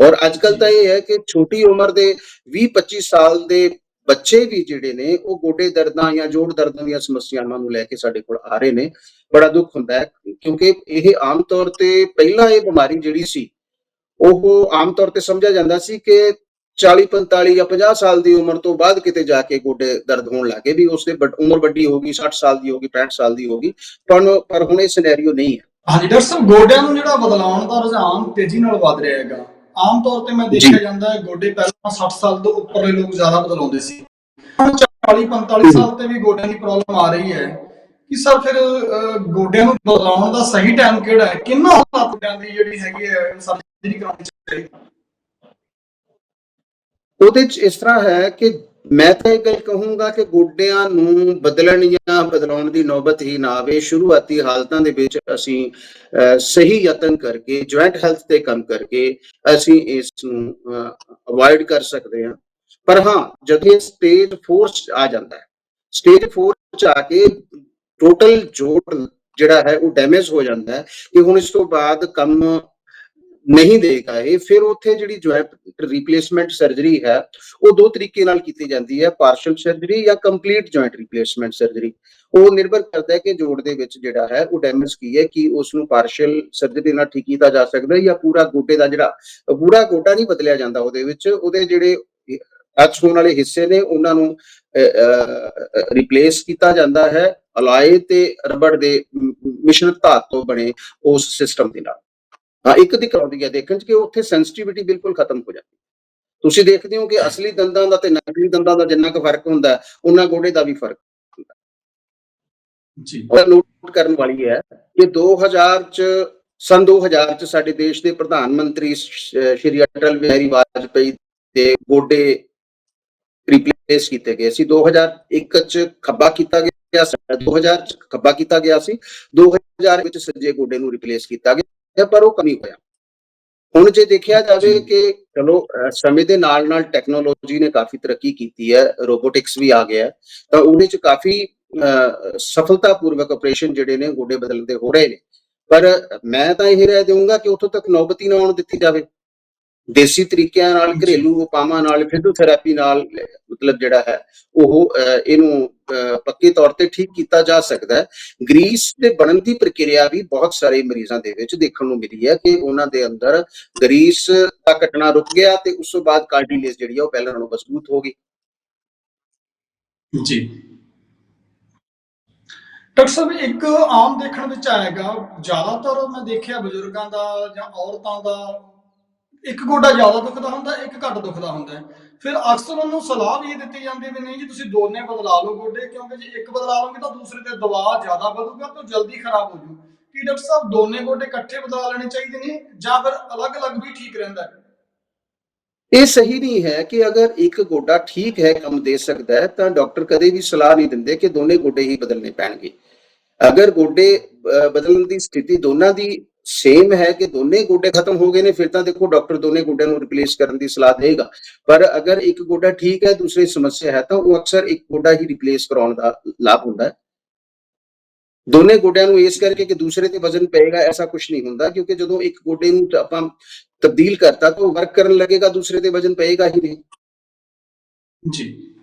ਔਰ ਅੱਜ ਕੱਲ ਤਾਂ ਇਹ ਹੈ ਕਿ ਛੋਟੀ ਉਮਰ ਦੇ 20 25 ਸਾਲ ਦੇ ਬੱਚੇ ਵੀ ਜਿਹੜੇ ਨੇ, ਉਹ ਗੋਡੇ ਦਰਦਾਂ ਜਾਂ ਜੋੜ ਦਰਦਾਂ ਦੀਆਂ ਸਮੱਸਿਆਵਾਂ ਨੂੰ ਲੈ ਕੇ ਸਾਡੇ ਕੋਲ ਆ ਰਹੇ ਨੇ। ਬੜਾ ਦੁੱਖ ਹੁੰਦਾ ਹੈ, ਕਿਉਂਕਿ ਇਹ ਆਮ ਤੌਰ ਤੇ ਪਹਿਲਾਂ ਇਹ ਬਿਮਾਰੀ ਜਿਹੜੀ ਸੀ, ਉਹ ਆਮ ਤੌਰ ਤੇ ਸਮਝਿਆ ਜਾਂਦਾ ਸੀ ਕਿ 40 45 ਜਾਂ 50 ਸਾਲ ਦੀ ਉਮਰ ਤੋਂ ਬਾਅਦ ਕਿਤੇ ਜਾ ਕੇ ਗੋਡੇ ਦਰਦ ਹੋਣ ਲੱਗੇ ਵੀ ਉਸਦੇ ਵੱਡ- ਉਮਰ ਵੱਡੀ ਹੋ ਗਈ 60 ਸਾਲ ਦੀ ਹੋ ਗਈ 65 ਸਾਲ ਦੀ ਹੋ ਗਈ। ਪਰ ਪਰ ਹੁਣ ਇਹ ਸਿਨੈਰੀਓ ਨਹੀਂ ਹੈ। ਹਾਂਜੀ, ਡਾਕਟਰ ਸਾਹਿਬ, ਗੋਡਿਆਂ ਨੂੰ ਜਿਹੜਾ ਬਦਲਾਉਣ ਦਾ ਰੁਝਾਨ ਤੇਜ਼ੀ ਨਾਲ ਵੱਧ ਰਿਹਾ ਹੈਗਾ। ਆਮ ਤੌਰ ਤੇ ਮੈਂ ਦੇਖਿਆ ਜਾਂਦਾ ਹੈ ਗੋਡੇ ਪਹਿਲਾਂ 60 ਸਾਲ ਤੋਂ ਉੱਪਰਲੇ ਲੋਕ ਜ਼ਿਆਦਾ ਬਦਲਾਉਂਦੇ ਸੀ। ਹੁਣ 40 45 ਸਾਲ ਤੇ ਵੀ ਗੋਡਿਆਂ ਦੀ ਪ੍ਰੋਬਲਮ ਆ ਰਹੀ ਹੈ ਕਿ ਸਰ ਫਿਰ ਗੋਡਿਆਂ ਨੂੰ ਬਦਲਾਉਣ ਦਾ ਸਹੀ ਟਾਈਮ ਕਿਹੜਾ ਹੈ? ਕਿੰਨਾ ਗੋਡਿਆਂ ਦੀ ਜਿਹੜੀ ਹੈਗੀ ਹੈ ਸਰਜਰੀ ਕਰਾਉਣੀ ਚਾਹੀਦੀ ਉਹਦੇ ਚ ਇਸ ਤਰ੍ਹਾਂ ਹੈ ਕਿ ਮੈਂ ਤਾਂ ਇਹ ਗੱਲ ਕਹੂੰਗਾ ਕਿ ਗੋਡਿਆਂ ਨੂੰ ਬਦਲਣ ਜਾਂ ਬਦਲਾਉਣ ਦੀ ਨੌਬਤ ਹੀ ਨਾ ਆਵੇ। ਸ਼ੁਰੂਆਤੀ ਹਾਲਤਾਂ ਦੇ ਵਿੱਚ ਅਸੀਂ ਸਹੀ ਯਤਨ ਕਰਕੇ ਜੁਆਇੰਟ ਹੈਲਥ ਤੇ ਕੰਮ ਕਰਕੇ ਅਸੀਂ ਇਸ ਨੂੰ ਅਵੋਇਡ ਕਰ ਸਕਦੇ ਹਾਂ। ਪਰ ਹਾਂ, ਜਦੋਂ ਇਹ ਸਟੇਜ 4 ਚ ਆ ਜਾਂਦਾ ਹੈ ਸਟੇਜ 4 ਚ ਆ ਕੇ ਟੋਟਲ ਜੋੜ ਜਿਹੜਾ ਹੈ ਉਹ ਡੈਮੇਜ ਹੋ ਜਾਂਦਾ ਹੈ ਕਿ ਹੁਣ ਇਸ ਤੋਂ ਬਾਅਦ ਕੰਮ ਨਹੀਂ ਦੇਗਾ ਇਹ ਫਿਰ ਉੱਥੇ ਜਿਹੜੀ ਜੁਆਇੰਟ ਰਿਪਲੇਸਮੈਂਟ ਸਰਜਰੀ ਹੈ, ਉਹ ਦੋ ਤਰੀਕੇ ਨਾਲ ਕੀਤੀ ਜਾਂਦੀ ਹੈ ਪਾਰਸ਼ਲ ਸਰਜਰੀ ਜਾਂ ਕੰਪਲੀਟ ਜੁਆਇੰਟ ਰਿਪਲੇਸਮੈਂਟ ਸਰਜਰੀ ਉਹ ਨਿਰਭਰ ਕਰਦਾ ਹੈ ਕਿ ਜੋੜ ਦੇ ਵਿੱਚ ਜਿਹੜਾ ਹੈ, ਉਹ ਡੈਮੇਜ ਕੀ ਹੈ, ਕਿ ਉਸ ਨੂੰ ਪਾਰਸ਼ਲ ਸਰਜਰੀ ਨਾਲ ਠੀਕ ਕੀਤਾ ਜਾ ਸਕਦਾ ਹੈ ਜਾਂ ਪੂਰਾ ਗੋਡੇ ਦਾ ਜਿਹੜਾ, ਪੂਰਾ ਗੋਡਾ ਨਹੀਂ ਬਦਲਿਆ ਜਾਂਦਾ ਉਹਦੇ ਵਿੱਚ, ਉਹਦੇ ਜਿਹੜੇ ਟੱਚ ਹੋਣ ਵਾਲੇ ਹਿੱਸੇ ਨੇ, ਉਹਨਾਂ ਨੂੰ ਰਿਪਲੇਸ ਕੀਤਾ ਜਾਂਦਾ ਹੈ, ਅਲਾਏ ਤੇ ਰਬੜ ਦੇ ਮਿਸ਼ਰਤ ਧਾਤ ਤੋਂ ਬਣੇ ਉਸ ਸਿਸਟਮ ਦੇ ਨਾਲ। ਹਾਂ ਇੱਕ ਦਿੱਕਤ ਆਉਂਦੀ ਹੈ ਦੇਖਣ ਚ ਕਿ ਉੱਥੇ ਸੈਂਸਿਟੀਵਿਟੀ ਬਿਲਕੁਲ ਖਤਮ ਹੋ ਜਾਂਦੀ ਤੁਸੀਂ ਦੇਖਦੇ ਹੋ ਕਿ ਅਸਲੀ ਦੰਦਾਂ ਦਾ ਤੇ ਨਕਲੀ ਦੰਦਾਂ ਦਾ ਜਿੰਨਾ ਕੁ ਫ਼ਰਕ ਹੁੰਦਾ ਉਹਨਾਂ ਗੋਡੇ ਦਾ ਵੀ ਫ਼ਰਕ ਜੀ। ਉਹ ਨੋਟ ਕਰਨ ਵਾਲੀ ਹੈ ਕਿ 2000 ਚ ਸਨ 2000 ਚ ਸਾਡੇ ਦੇਸ਼ ਦੇ ਪ੍ਰਧਾਨ ਮੰਤਰੀ ਸ਼੍ਰੀ ਅਟਲ ਬਿਹਾਰੀ ਵਾਜਪੇਈ ਦੇ ਗੋਡੇ ਰਿਪਲੇਸ ਕੀਤੇ ਗਏ ਸੀ। 2001 ਚ ਖੱਬਾ ਕੀਤਾ ਗਿਆ ਸੀ 2000 ਚ ਖੱਬਾ ਕੀਤਾ ਗਿਆ ਸੀ। 2000 ਵਿੱਚ ਸੱਜੇ ਗੋਡੇ ਨੂੰ ਰਿਪਲੇਸ ਕੀਤਾ ਗਿਆ ਪਰ ਉਹ ਕਮੀ ਹੋਇਆ। ਹੁਣ ਜੇ ਦੇਖਿਆ ਜਾਵੇ। ਕਿ ਚਲੋ ਸਮੇਂ ਦੇ ਨਾਲ ਨਾਲ ਟੈਕਨੋਲੋਜੀ ਨੇ ਕਾਫੀ ਤਰੱਕੀ ਕੀਤੀ ਹੈ ਰੋਬੋਟਿਕਸ ਵੀ ਆ ਗਿਆ ਹੈ, ਤਾਂ ਉਹਦੇ ਚ ਕਾਫੀ ਅਹ, ਸਫਲਤਾਪੂਰਵਕ ਆਪਰੇਸ਼ਨ ਜਿਹੜੇ ਨੇ ਗੋਡੇ ਬਦਲਣ ਦੇ ਹੋ ਰਹੇ ਨੇ। ਪਰ ਮੈਂ ਤਾਂ ਇਹ ਰਾਏ ਦੇਵਾਂਗਾ ਕਿ ਉੱਥੋਂ ਤੱਕ ਨੌਬਤੀ ਨਾ ਆਉਣ ਦਿੱਤੀ ਜਾਵੇ। ਦੇਸੀ ਤਰੀਕਿਆਂ ਨਾਲ। ਘਰੇਲੂ ਉਪਾਵਾਂ ਨਾਲ ਫਿਜ਼ੀਓਥੈਰੇਪੀ ਨਾਲ ਮਤਲਬ ਜਿਹੜਾ ਹੈ ਉਹ ਇਹਨੂੰ ਪੱਕੇ ਤੌਰ ਤੇ ਠੀਕ ਕੀਤਾ ਜਾ ਸਕਦਾ ਹੈ। ਗਰੀਸ ਦੇ ਬਣਨ ਦੀ ਪ੍ਰਕਿਰਿਆ ਵੀ ਬਹੁਤ ਸਾਰੇ ਮਰੀਜ਼ਾਂ ਦੇ ਵਿੱਚ ਦੇਖਣ ਨੂੰ ਮਿਲੀ ਹੈ ਕਿ ਉਹਨਾਂ ਦੇ ਅੰਦਰ ਗਰੀਸ ਦਾ ਘਟਣਾ ਰੁਕ ਗਿਆ ਤੇ ਉਸ ਤੋਂ ਬਾਅਦ ਕਾਰਟਿਲੇਜ ਜਿਹੜੀ ਆ ਉਹ ਪਹਿਲਾਂ ਨਾਲੋਂ ਮਜ਼ਬੂਤ ਹੋ ਗਈ। ਜੀ। ਡਾਕਟਰ ਸਾਹਿਬ ਇੱਕ ਆਮ ਦੇਖਣ ਵਿੱਚ ਆਏਗਾ ਜ਼ਿਆਦਾਤਰ ਮੈਂ ਦੇਖਿਆ ਬਜ਼ੁਰਗਾਂ ਦਾ ਜਾਂ ਔਰਤਾਂ ਦਾ ਇੱਕ ਗੋਡਾ ਜ਼ਿਆਦਾ ਦੁਖਦਾ ਹੁੰਦਾ ਇੱਕ ਘੱਟ ਦੁਖਦਾ ਹੁੰਦਾ। ਫਿਰ ਅਕਸਰ ਉਹਨੂੰ ਸਲਾਹ ਵੀ ਇਹ ਦਿੱਤੀ ਜਾਂਦੀ ਵੀ ਨਹੀਂ ਜੀ ਤੁਸੀਂ ਦੋਨੇ ਬਦਲਾ ਲਓ ਗੋਡੇ ਕਿਉਂਕਿ ਜੇ ਇੱਕ ਬਦਲਾ ਲਓਗੇ ਤਾਂ ਦੂਸਰੇ ਤੇ ਦਬਾਅ ਜ਼ਿਆਦਾ ਵਧੂਗਾ ਤਾਂ ਜਲਦੀ ਖਰਾਬ ਹੋ ਜੂ। ਕੀ ਡਾਕਟਰ ਸਾਹਿਬ ਦੋਨੇ ਗੋਡੇ ਇਕੱਠੇ ਬਦਲਾ ਲੈਣੇ ਚਾਹੀਦੇ ਨੇ ਜਾਂ ਫਿਰ ਅਲੱਗ-ਅਲੱਗ ਵੀ ਠੀਕ ਰਹਿੰਦਾ ਹੈ? ਇਹ ਸਹੀ ਨਹੀਂ ਹੈ ਕਿ ਅਗਰ ਇੱਕ ਗੋਡਾ ਠੀਕ ਹੈ ਕੰਮ ਦੇ ਸਕਦਾ ਹੈ ਤਾਂ ਡਾਕਟਰ ਕਦੇ ਵੀ ਸਲਾਹ ਨਹੀਂ ਦਿੰਦੇ ਕਿ ਦੋਨੇ ਗੋਡੇ ਹੀ ਬਦਲਨੇ ਪੈਣਗੇ। ਅਗਰ ਗੋਡੇ ਅਹ, ਬਦਲਣ ਦੀ ਸਥਿਤੀ ਦੋਨਾਂ ਦੀ ਸੇਮ ਹੈ ਕਿ ਦੋਨੇ ਗੋਡੇ ਖਤਮ ਹੋ ਗਏ ਨੇ, ਫਿਰ ਤਾਂ ਦੇਖੋ ਡਾਕਟਰ ਦੋਨੇ ਗੋਡਿਆਂ ਨੂੰ ਰਿਪਲੇਸ ਕਰਨ ਦੀ ਸਲਾਹ ਦੇਗਾ। ਪਰ ਅਗਰ ਇੱਕ ਗੋਡਾ ਠੀਕ ਹੈ, ਦੂਸਰੀ ਸਮੱਸਿਆ ਹੈ, ਤਾਂ ਉਹ ਅਕਸਰ ਇੱਕ ਗੋਡਾ ਹੀ ਰਿਪਲੇਸ ਕਰਾਉਣ ਦਾ ਲਾਭ ਹੁੰਦਾ ਹੈ। ਦੋਨੇ ਗੋਡਿਆਂ ਨੂੰ ਇਸ ਕਰਕੇ ਕਿ ਦੂਸਰੇ ਤੇ ਵਜ਼ਨ ਪਏਗਾ, ਐਸਾ ਕੁਝ ਨਹੀਂ ਹੁੰਦਾ, ਕਿਉਂਕਿ ਜਦੋਂ ਇੱਕ ਗੋਡੇ ਨੂੰ ਆਪਾਂ ਤਬਦੀਲ ਕਰਤਾ, ਤਾਂ ਉਹ ਵਰਕ ਕਰਨ ਲੱਗੇਗਾ, ਦੂਸਰੇ ਤੇ ਵਜ਼ਨ ਪਏਗਾ ਹੀ ਨਹੀਂ। ਜੀ।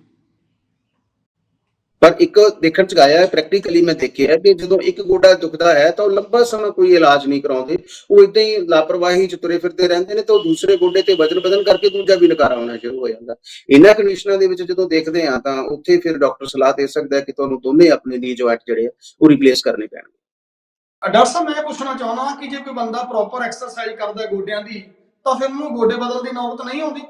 ਪਰ ਇੱਕ ਦੇਖਣ ਚ ਆਇਆ ਪ੍ਰੈਕਟੀਕਲੀ ਮੈਂ ਦੇਖਿਆ ਕਿ ਜਦੋਂ ਇੱਕ ਗੋਡਾ ਦੁਖਦਾ ਹੈ ਤਾਂ ਉਹ ਲੰਬਾ ਸਮਾਂ ਕੋਈ ਇਲਾਜ ਨਹੀਂ ਕਰਾਉਂਦੇ। ਉਹ ਇਦਾਂ ਹੀ ਲਾਪਰਵਾਹੀ ਚ ਤੁਰੇ ਫਿਰਦੇ ਰਹਿੰਦੇ ਨੇ ਤਾਂ ਉਹ ਦੂਸਰੇ ਗੋਡੇ ਤੇ ਵਜਨ ਬਦਨ ਕਰਕੇ ਦੂਜਾ ਵੀ ਨਕਾਰਾ ਹੋਣਾ ਸ਼ੁਰੂ ਹੋ ਜਾਂਦਾ। ਇਹਨਾਂ ਕੰਡੀਸ਼ਨਾਂ ਦੇ ਵਿੱਚ ਜਦੋਂ ਦੇਖਦੇ ਆ ਤਾਂ ਉੱਥੇ ਫਿਰ ਡਾਕਟਰ ਸਲਾਹ ਦੇ ਸਕਦਾ ਹੈ ਕਿ ਤੁਹਾਨੂੰ ਦੋਨੇ ਆਪਣੇ ਨੀ ਜੁਆਇੰਟ ਜਿਹੜੇ ਆ, ਉਹ ਰਿਪਲੇਸ ਕਰਨੇ ਪੈਣਗੇ। ਡਾਕਟਰ ਸਾਹਿਬ, ਮੈਂ ਇਹ ਪੁੱਛਣਾ ਚਾਹੁੰਦਾ ਕਿ ਜੇ ਕੋਈ ਬੰਦਾ ਪ੍ਰੋਪਰ ਐਕਸਰਸਾਈਜ਼ ਕਰਦਾ ਗੋਡਿਆਂ ਦੀ, ਤਾਂ ਫਿਰ ਉਹਨੂੰ ਗੋਡੇ ਬਦਲਣ ਦੀ ਨੌਬਤ ਨਹੀਂ ਆਉਂਦੀ?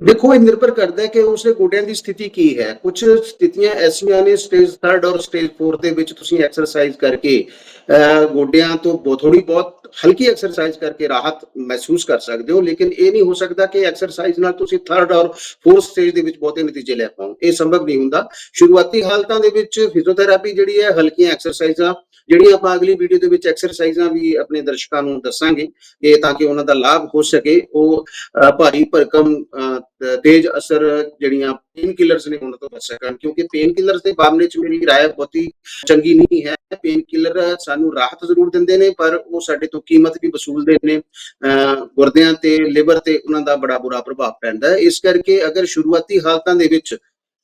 ਦੇਖੋ, ਇਹ ਨਿਰਭਰ ਕਰਦਾ ਹੈ ਕਿ ਉਸਦੇ ਗੋਡਿਆਂ ਦੀ ਸਥਿਤੀ ਕੀ ਹੈ। ਕੁਝ ਸਥਿਤੀਆਂ ਐਸੀਆਂ ਨੇ ਸਟੇਜ 3 ਔਰ ਸਟੇਜ 4 ਦੇ ਵਿੱਚ ਤੁਸੀਂ ਐਕਸਰਸਾਈਜ਼ ਕਰਕੇ ਗੋਡਿਆਂ ਤੋਂ ਬਹੁਤ ਥੋੜੀ ਬਹੁਤ ਹਲਕੀ ਐਕਸਰਸਾਈਜ਼ ਕਰਕੇ ਰਾਹਤ ਮਹਿਸੂਸ ਕਰ ਸਕਦੇ ਹੋ, ਲੇਕਿਨ ਇਹ ਨਹੀਂ ਹੋ ਸਕਦਾ ਕਿ ਐਕਸਰਸਾਈਜ਼ ਨਾਲ ਤੁਸੀਂ 3rd ਔਰ 4th ਸਟੇਜ ਦੇ ਵਿੱਚ ਬਹੁਤੇ ਨਤੀਜੇ ਲੈ ਪਾਓ। ਇਹ ਸੰਭਵ ਨਹੀਂ ਹੁੰਦਾ। ਸ਼ੁਰੂਆਤੀ ਹਾਲਤਾਂ ਦੇ ਵਿੱਚ ਫਿਜ਼ੀਓਥੈਰੇਪੀ ਜਿਹੜੀ ਹੈ, ਹਲਕੀਆਂ ਐਕਸਰਸਾਈਜ਼ਾਂ ਜਿਹੜੀਆਂ ਆਪਾਂ ਅਗਲੀ ਵੀਡੀਓ ਦੇ ਵਿੱਚ ਐਕਸਰਸਾਈਜ਼ਾਂ ਵੀ ਆਪਣੇ ਦਰਸ਼ਕਾਂ ਨੂੰ ਦੱਸਾਂਗੇ, ਇਹ ਤਾਂ ਕਿ ਉਹਨਾਂ ਦਾ ਲਾਭ ਹੋ ਸਕੇ। ਉਹ ਭਾਰੀ ਭਰਕਮ ਤੇਜ਼ ਅਸਰ ਜਿਹੜੀਆਂ ਪੇਨ ਕਿਲਰਸ ਨੇ ਉਹਨਾਂ ਤੋਂ ਬਚ ਸਕਣ ਕਿਉਂਕਿ ਪੇਨ ਕਿਲਰਸ ਦੇ ਮਾਮਲੇ 'ਚ ਮੇਰੀ ਰਾਏ ਬਹੁਤੀ ਚੰਗੀ ਨਹੀਂ ਹੈ। ਪੇਨ ਕਿਲਰ ਸਾਨੂੰ ਰਾਹਤ ਜ਼ਰੂਰ ਦਿੰਦੇ ਨੇ ਪਰ ਉਹ ਸਾਡੇ ਤੋਂ ਕੀਮਤ ਵੀ ਵਸੂਲਦੇ ਨੇ। ਅਹ, ਗੁਰਦਿਆਂ ਤੇ ਲਿਵਰ ਤੇ ਉਹਨਾਂ ਦਾ ਬੜਾ ਬੁਰਾ ਪ੍ਰਭਾਵ ਪੈਂਦਾ ਹੈ। ਇਸ ਕਰਕੇ ਅਗਰ ਸ਼ੁਰੂਆਤੀ ਹਾਲਤਾਂ ਦੇ ਵਿੱਚ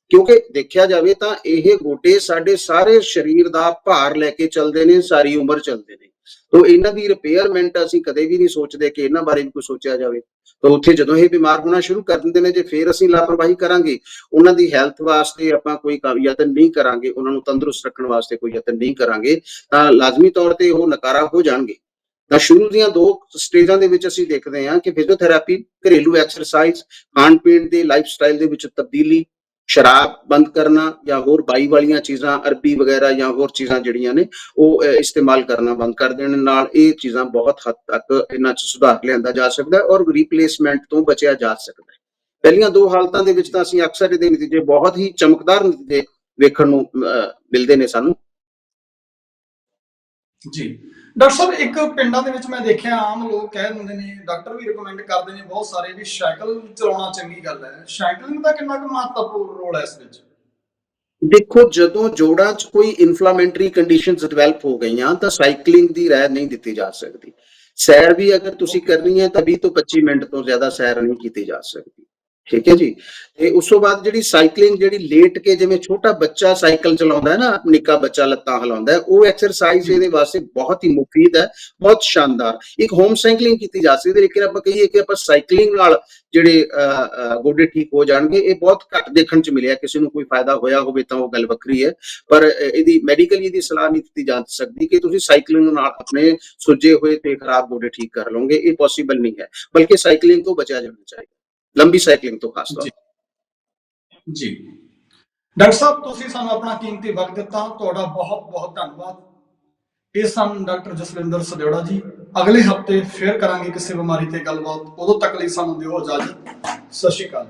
ਕਿਉਂਕਿ ਦੇਖਿਆ ਜਾਵੇ ਤਾਂ ਇਹ ਗੋਡੇ ਸਾਡੇ ਸਾਰੇ ਸਰੀਰ ਦਾ ਭਾਰ ਲੈ ਕੇ ਚੱਲਦੇ ਨੇ ਸਾਰੀ ਉਮਰ ਚੱਲਦੇ ਨੇ। ਤੋ ਇਹਨਾਂ ਦੀ ਰਿਪੇਅਰਮੈਂਟ ਅਸੀਂ ਕਦੇ ਵੀ ਨਹੀਂ ਸੋਚਦੇ ਕਿ ਇਹਨਾਂ ਬਾਰੇ ਵੀ ਕੁਝ ਸੋਚਿਆ ਜਾਵੇ। ਤਾਂ ਉੱਥੇ ਜਦੋਂ ਇਹ ਬਿਮਾਰ ਹੋਣਾ ਸ਼ੁਰੂ ਕਰ ਦਿੰਦੇ ਨੇ, ਜੇ ਫੇਰ ਅਸੀਂ ਲਾਪਰਵਾਹੀ ਕਰਾਂਗੇ, ਉਹਨਾਂ ਦੀ ਹੈਲਥ ਵਾਸਤੇ ਆਪਾਂ ਕੋਈ ਕ- ਯਤਨ ਨਹੀਂ ਕਰਾਂਗੇ, ਉਹਨਾਂ ਨੂੰ ਤੰਦਰੁਸਤ ਰੱਖਣ ਵਾਸਤੇ ਕੋਈ ਯਤਨ ਨਹੀਂ ਕਰਾਂਗੇ, ਤਾਂ ਲਾਜ਼ਮੀ ਤੌਰ ਤੇ ਉਹ ਨਕਾਰਾ ਹੋ ਜਾਣਗੇ। ਤਾਂ ਸ਼ੁਰੂ ਦੀਆਂ ਦੋ ਸਟੇਜਾਂ ਦੇ ਵਿੱਚ ਅਸੀਂ ਦੇਖਦੇ ਹਾਂ ਕਿ ਫਿਜ਼ੀਓਥੈਰੇਪੀ ਘਰੇਲੂ ਐਕਸਰਸਾਈਜ਼ ਖਾਣ ਪੀਣ ਦੇ ਲਾਈਫ ਸਟਾਈਲ ਦੇ ਵਿੱਚ ਤਬਦੀਲੀ ਸ਼ਰਾਬ ਬੰਦ ਕਰਨਾ ਜਾਂ ਹੋਰ ਬਾਈ ਵਾਲੀਆਂ ਚੀਜ਼ਾਂ, ਅਰਬੀ ਵਗੈਰਾ ਜਾਂ ਹੋਰ ਚੀਜ਼ਾਂ ਜਿਹੜੀਆਂ ਨੇ, ਉਹ ਇਸਤੇਮਾਲ ਕਰਨਾ ਬੰਦ ਕਰ ਦੇਣ ਨਾਲ ਇਹ ਚੀਜ਼ਾਂ ਬਹੁਤ ਹੱਦ ਤੱਕ ਇਹਨਾਂ 'ਚ ਸੁਧਾਰ ਲਿਆਂਦਾ ਜਾ ਸਕਦਾ ਹੈ ਔਰ ਰੀਪਲੇਸਮੈਂਟ ਤੋਂ ਬਚਿਆ ਜਾ ਸਕਦਾ ਹੈ। ਪਹਿਲੀਆਂ ਦੋ ਹਾਲਤਾਂ ਦੇ ਵਿੱਚ ਤਾਂ ਅਸੀਂ ਅਕਸਰ ਇਹਦੇ ਨਤੀਜੇ ਬਹੁਤ ਹੀ ਚਮਕਦਾਰ ਨਤੀਜੇ ਵੇਖਣ ਨੂੰ ਮਿਲਦੇ ਨੇ ਸਾਨੂੰ। ਜੀ। ਡਾਕਟਰ ਸਾਹਿਬ, ਇੱਕ ਪਿੰਡਾਂ ਦੇ ਵਿੱਚ ਮੈਂ ਦੇਖਿਆ, ਆਮ ਲੋਕ ਕਹਿ ਦਿੰਦੇ ਨੇ, ਡਾਕਟਰ ਵੀ ਰეკਮੈਂਡ ਕਰਦੇ ਨੇ ਬਹੁਤ ਸਾਰੇ ਵੀ ਸਾਈਕਲ ਚਲਾਉਣਾ ਚੰਗੀ ਗੱਲ ਹੈ। ਸਾਈਕਲਿੰਗ ਦਾ ਕਿੰਨਾ ਕੁ ਮਹੱਤਵਪੂਰਨ ਰੋਲ ਹੈ ਇਸ ਵਿੱਚ? ਦੇਖੋ, ਜਦੋਂ ਜੋੜਾਂ 'ਚ ਕੋਈ ਇਨਫਲੇਮੇਟਰੀ ਕੰਡੀਸ਼ਨਸ ਡਿਵੈਲਪ ਹੋ ਗਈਆਂ, ਤਾਂ ਸਾਈਕਲਿੰਗ ਦੀ ਰਾਏ ਨਹੀਂ ਦਿੱਤੀ ਜਾ ਸਕਦੀ। ਸੈਰ ਵੀ ਅਗਰ ਤੁਸੀਂ ਕਰਨੀ ਹੈ, ਤਾਂ 20 ਤੋਂ 25 ਮਿੰਟ ਤੋਂ ਜ਼ਿਆਦਾ ਸੈਰ ਨਹੀਂ ਕੀਤੀ ਜਾ ਸਕਦੀ। ਠੀਕ ਹੈ ਜੀ? ਤੇ ਉਸ ਤੋਂ ਬਾਅਦ ਜਿਹੜੀ ਸਾਈਕਲਿੰਗ ਜਿਹੜੀ ਲੇਟ ਕੇ ਜਿਵੇਂ ਛੋਟਾ ਬੱਚਾ ਸਾਈਕਲ ਚਲਾਉਂਦਾ ਹੈ ਨਾ ਨਿੱਕਾ ਬੱਚਾ ਲੱਤਾਂ ਹਿਲਾਉਂਦਾ ਉਹ ਐਕਸਰਸਾਈਜ਼ ਇਹਦੇ ਵਾਸਤੇ ਬਹੁਤ ਹੀ ਮੁਫੀਦ ਹੈ ਬਹੁਤ ਸ਼ਾਨਦਾਰ। ਇੱਕ ਹੋਮ ਸਾਈਕਲਿੰਗ ਕੀਤੀ ਜਾ ਸਕਦੀ ਹੈ ਲੇਕਿਨ ਆਪਾਂ ਕਹੀਏ ਕਿ ਆਪਾਂ ਸਾਈਕਲਿੰਗ ਨਾਲ ਜਿਹੜੇ ਗੋਡੇ ਠੀਕ ਹੋ ਜਾਣਗੇ ਇਹ ਬਹੁਤ ਘੱਟ ਦੇਖਣ ਚ ਮਿਲਿਆ ਕਿਸੇ ਨੂੰ ਕੋਈ ਫਾਇਦਾ ਹੋਇਆ ਹੋਵੇ ਤਾਂ ਉਹ ਗੱਲ ਵੱਖਰੀ ਹੈ। ਪਰ ਇਹਦੀ ਮੈਡੀਕਲੀ ਇਹਦੀ ਸਲਾਹ ਨਹੀਂ ਦਿੱਤੀ ਜਾ ਸਕਦੀ ਕਿ ਤੁਸੀਂ ਸਾਈਕਲਿੰਗ ਨਾਲ ਆਪਣੇ ਸੁੱਜੇ ਹੋਏ ਤੇ ਖਰਾਬ ਗੋਡੇ ਠੀਕ ਕਰ ਲਓਗੇ ਇਹ ਪੋਸੀਬਲ ਨਹੀਂ ਹੈ। ਬਲਕਿ ਸਾਈਕਲਿੰਗ ਤੋਂ ਬਚਿਆ ਜਾਣਾ ਚਾਹੀਦਾ। ਲੰਬੀ ਸਾਈਕਲਿੰਗ ਤੋਂ ਖਾਸ ਤੌਰ ਜੀ। ਜੀ। ਡਾਕਟਰ ਸਾਹਿਬ ਤੁਸੀਂ ਸਾਨੂੰ ਆਪਣਾ ਕੀਮਤੀ ਵਕਤ ਦਿੱਤਾ। ਤੁਹਾਡਾ ਬਹੁਤ ਬਹੁਤ ਧੰਨਵਾਦ। ਇਹ ਸਨ ਡਾਕਟਰ ਜਸਵਿੰਦਰ ਸਦਿਓੜਾ ਜੀ। ਅਗਲੇ ਹਫ਼ਤੇ ਫੇਰ ਕਰਾਂਗੇ ਕਿਸੇ ਬਿਮਾਰੀ ਤੇ ਗੱਲਬਾਤ। ਉਦੋਂ ਤੱਕ ਲਈ ਸਾਨੂੰ ਦਿਓ ਇਜਾਜ਼ਤ। ਸਤਿ ਸ਼੍ਰੀ ਅਕਾਲ।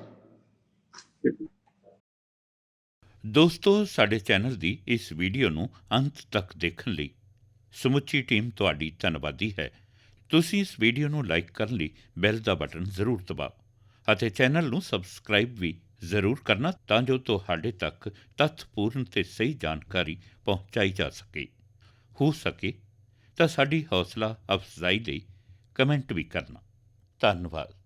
ਦੋਸਤੋ ਸਾਡੇ ਚੈਨਲ ਦੀ ਇਸ ਵੀਡੀਓ ਨੂੰ ਅੰਤ ਤੱਕ ਦੇਖਣ ਲਈ ਸਮੁੱਚੀ ਟੀਮ ਤੁਹਾਡੀ ਧੰਨਵਾਦੀ ਹੈ। ਤੁਸੀਂ ਇਸ ਵੀਡੀਓ ਨੂੰ ਲਾਈਕ ਕਰਨ ਲਈ ਬੈਲ ਦਾ ਬਟਨ ਜ਼ਰੂਰ ਦਬਾਓ। ਅਤੇ ਚੈਨਲ ਨੂੰ ਸਬਸਕ੍ਰਾਈਬ ਵੀ ਜ਼ਰੂਰ ਕਰਨਾ ਤਾਂ ਜੋ ਤੁਹਾਡੇ ਤੱਕ ਤੱਥਪੂਰਨ ਤੇ ਸਹੀ ਜਾਣਕਾਰੀ ਪਹੁੰਚਾਈ ਜਾ ਸਕੇ। ਹੋ ਸਕੇ ਤਾਂ ਸਾਡੀ ਹੌਸਲਾ ਅਫਜ਼ਾਈ ਲਈ ਕਮੈਂਟ ਵੀ ਕਰਨਾ। ਧੰਨਵਾਦ।